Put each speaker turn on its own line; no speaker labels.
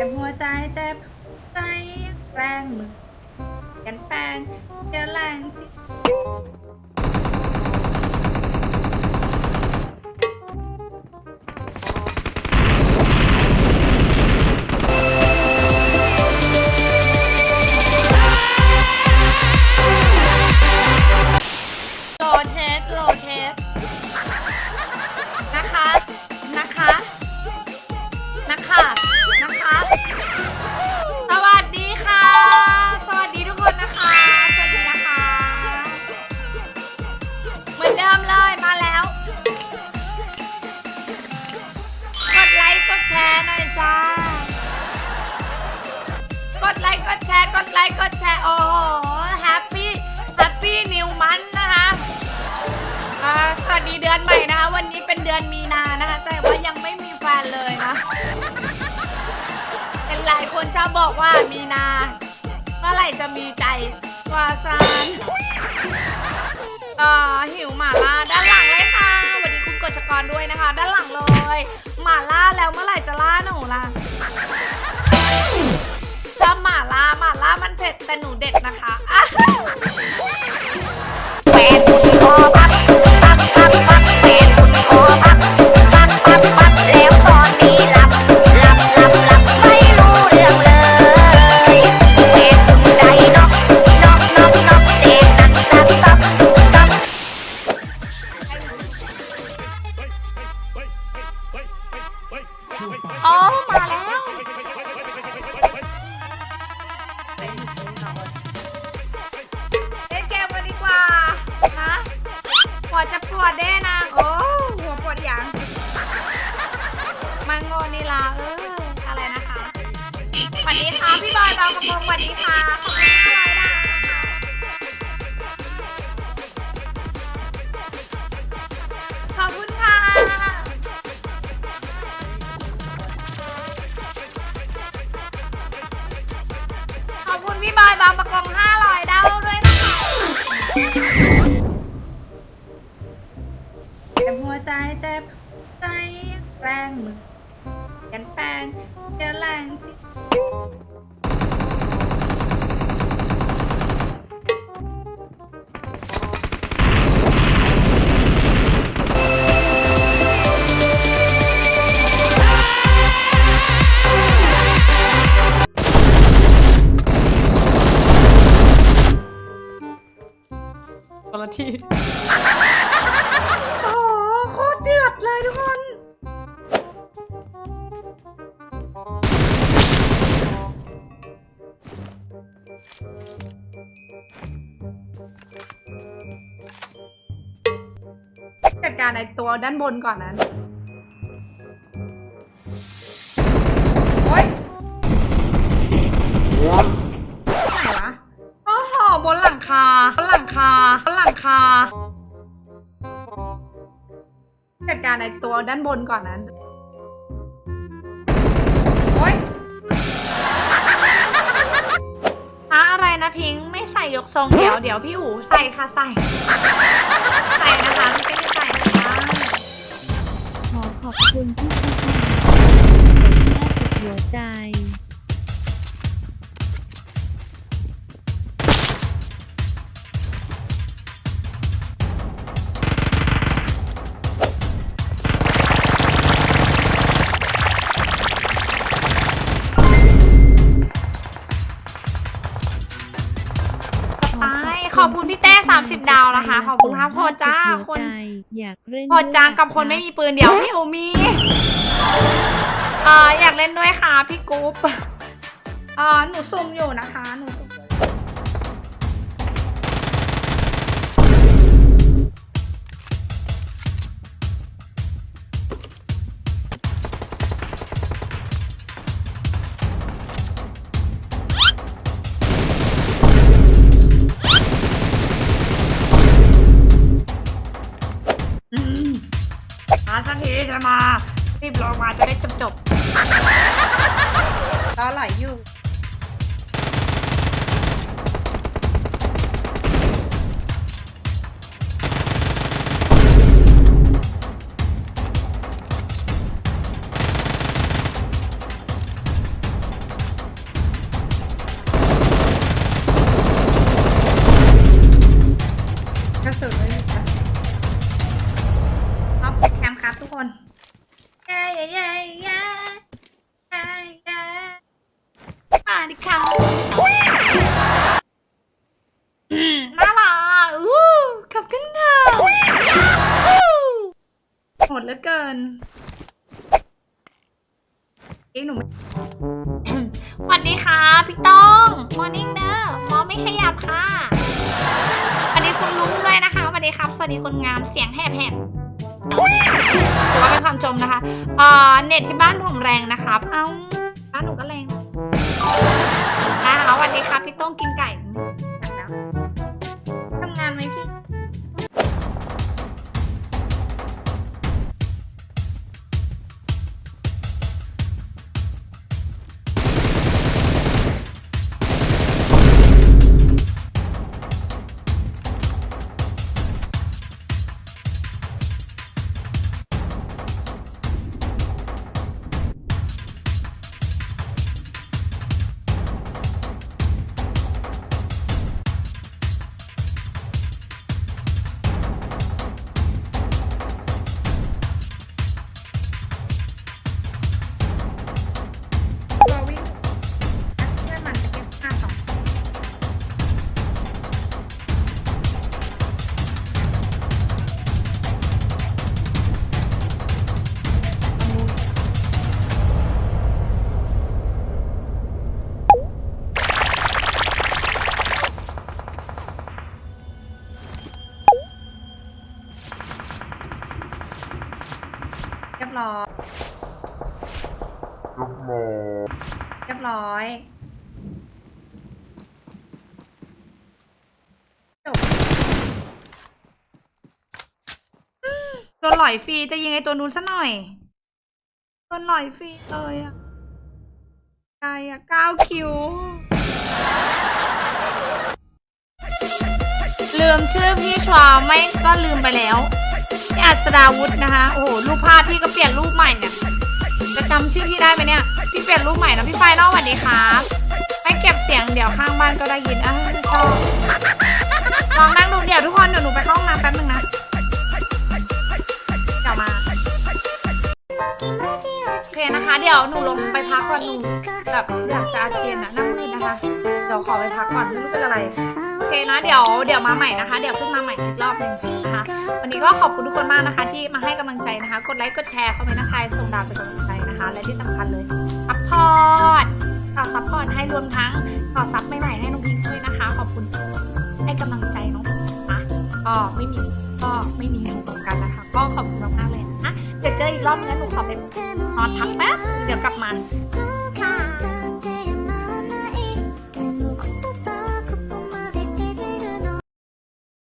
จ็บหัวใจเจ็บใจแรงมือกันแปลงเจอแรงที่โหลเทสโหลเทสนะคะ นะคะ นะคะ วันใหม่นะคะ วันนี้เป็นเดือนมีนานะคะ แต่ว่ายังไม่มีแฟนเลยนะ เป็นหลายคนชอบบอกว่ามีนาเมื่อไหร่จะมีใจวาซานเอ่อหิวหมาล่าด้านหลังเลยค่ะสวัสดีคุณกฎจกรด้วยนะคะ ด้านหลังเลยหมาล่าแล้วเมื่อไหร่จะล่าหนูล่ะชอบหมาล่าหมาล่ามันเผ็ดแต่หนูเด็ดนะคะ
เล่นเก
มกันดีกว่านะปวดจะปวดได้นะ โอ้หัวปวดอย่าง มังโงนีลาเอออะไรนะคะสวัสดีค่ะพี่บอยบางกระพงสวัสดีค่ะ คนละที่ โอ้โหโคตรเดือดเลยทุกคน จัดการในตัวด้านบนก่อนนั้น โอ๊ยไหนวะโอ้โหบนหลังคา บนหลังคาบนห ลังคาจัดการในตัวด้านบนก่อนนั้น โอ๊ยหาอะไรนะพิงค์ไม่ใส่ยกทรงเดี๋ยวเดี๋ยวพี่หูใส่ค่ะใส่ ใส่นะคะไม่ใช่ไม่ใส่นะคะ
ขอขอบคุณที่ทุกท่านเป็นหน้าสุดหัวใจ
ดาวนะคะ ขอบคุณครับโพจ้าคน
อยากเล่น
โพจ้างกับคนไม่มีปืนเดี๋ยวพี่หูมีเอ่ออยากเล่นด้วยค่ะพี่กุ๊ปเอ่อหนูซุ่มอยู่นะคะหนูีจะมา รีบลงมาจะได้จบจบตาไหลอยู่ ย้เย้เย้เย้เย้เย้มาดิค่ะอืมน่ารักอู้ขอบคุณค่ะโหดเหลือเกินเอ้หนูสวัสดีค่ะพี่ต้องมอร์นิ่งเด้อหมอไม่ขยับค่ะสวัสดีคุณลุงด้วยนะคะสวัสดีครับ สวัสดีคนงามเสียงแหบแหบ ถือว่าเป็นคำชมนะคะเอ่อเน็ตที่บ้านผมแรงนะครับ เอ้าบ้านหนูก็แรงนะคะสวัสดีครับพี่ต้งกินไก่ ร้อยโดนหลอยฟรีจะยิงไอตัวนู้นซะหน่อยโดนหลอยฟรีเลยอะไกลอะเก้าคิว ลืมชื่อพี่ชวาไม่ก็ลืมไปแล้วพี่อัศดาวุฒินะคะ โอ้โห รูปภาพพี่ก็เปลี่ยนรูปใหม่เนี่ย จะจำชื่อพี่ได้ไหมเนี่ย พี่เปลี่ยนรูปใหม่นะพี่ไฟนอกสวัสดีครับไม่เก็บเสียงเดี๋ยวข้างบ้านก็ได้ยินอะชอบลองนั่งดูเดี๋ยวทุกคนเดี๋ยวหนูไปเข้าห้องน้ำแป๊บนึงนะเดี๋ยวมาโอเคนะคะ เดี๋ยวหนูลงไปพักก่อนหนูแบบอยากจะอาเจียนอะนั่งมืดนะคะเดี๋ยวขอไปพักก่อนไม่รู้เป็นอะไรโอเคนะเดี๋ยวเดี๋ยวมาใหม่นะคะ เดี๋ยวขึ้นมาใหม่อีกรอบหนึ่งนะคะวันนี้ก็ขอบคุณทุกคนมากนะคะ ที่มาให้กำลังใจนะคะ กดไลค์กดแชร์คอมเมนต์นะคะส่งดาวเป็นกำลัง นะคะ และที่สำคัญเลยซัพพอร์ตต่อซัพพอร์ตให้รวมทั้งต่อซับใหม่ๆให้น้องพิงด้วยนะคะ ขอบคุณให้กำลังใจน้องพิงนะคะก็ไม่มีก็ไม่มีเหมือนกันนะคะ ก็ขอบคุณมากๆเลยนะคะเดี๋ยวเจออีกรอบนึงนหนูขอไปนอนพักแป๊บเดี๋ยวกลับมา